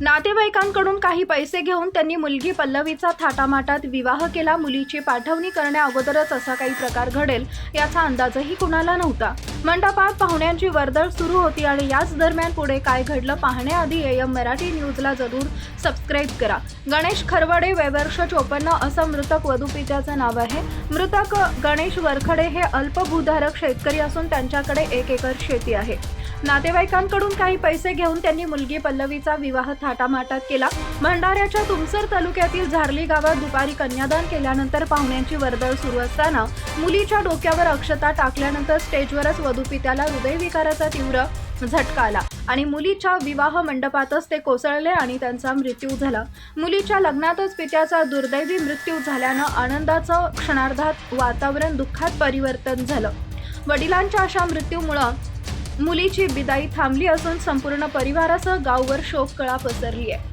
नातेवाईकांकडून काही पैसे घेऊन त्यांनी मुलगी पल्लवीचा थाटामाटात विवाह केला. मुलीची पाठवणी करण्या अगोदरच असा काही प्रकार घडेल याचा अंदाजही कुणाला नव्हता. मंडपात पाहुण्यांची वर्दळ सुरू होती आणि याच दरम्यान पुढे काय घडलं पाहण्याआधी एम मराठी न्यूजला जरूर सबस्क्राईब करा. गणेश खरवडे वैवर्ष चोपन्न असं मृतक वधूपित्याचं नाव आहे. मृतक गणेश वरखडे हे अल्पभूधारक शेतकरी असून त्यांच्याकडे एक एकर शेती आहे. नातेवाईकांकडून काही पैसे घेऊन त्यांनी मुलगी पल्लवीचा विवाह थाटामाटात केला. भंडाऱ्याच्या तुमसर तालुक्यातील झारली गावात दुपारी कन्यादान केल्यानंतर पाहुण्यांची वर्दळ सुरू असताना मुलीच्या डोक्यावर अक्षता टाकल्यानंतर स्टेजवरच वधूपित्याला हृदयविकाराचा तीव्र झटका आला आणि मुलीच्या विवाह मंडपातच ते कोसळले आणि त्यांचा मृत्यू झाला. मुलीच्या लग्नातच पित्याचा दुर्दैवी मृत्यू झाल्यानं आनंदाचं क्षणार्धात वातावरण दुःखात परिवर्तन झालं. वडिलांच्या अशा मृत्यूमुळं मुलीची बिदाई थांबली असून संपूर्ण परिवारासह गाववर शोककळा पसरली आहे